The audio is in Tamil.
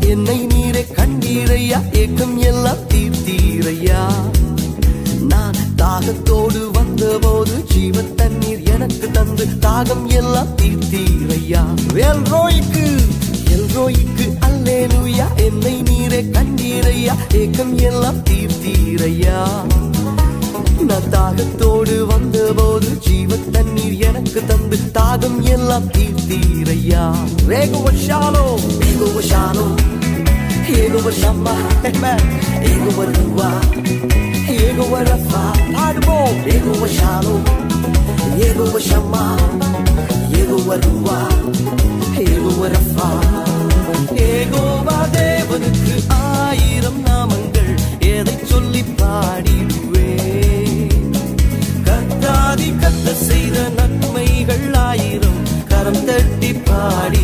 என்னை நீரே கண்டீரையா ஏக்கம் எல்லாம் தீர்த்தீரையா. நான் தாகத்தோடு வந்தபோது ஜீவ தண்ணீர் எனக்கு தந்து தாகம் எல்லாம் தீர்த்தீரையா. வேல் ரோய்க்கு எல்ரோய்க்கு எல்ரோய்க்கு அல்லேலூயா. என்னை நீரே கண்டீரையா ஏக்கம் எல்லாம் தீர்த்தீரையா. நான் தாகத்தோடு வந்தபோது ஜீவ தண்ணீர் எனக்கு தந்து தாகம் எல்லாம் தீர்த்தீரையா. ఏగువ శాను ఏగువ షమ్మ ఏగువ నువ్వ ఏగువ రఫ పాడుకో ఏగువ శాను ఏగువ షమ్మ ఏగువ నువ్వ ఏగువ రఫ ஏகோவா தேவனுக்கு ஆயிரம் நாமங்கள் எதை சொல்லி பாடிடுவே கத்தாதி கத்த செய்த நன்மைகள் ஆயிரம் கரம் தட்டி பாடி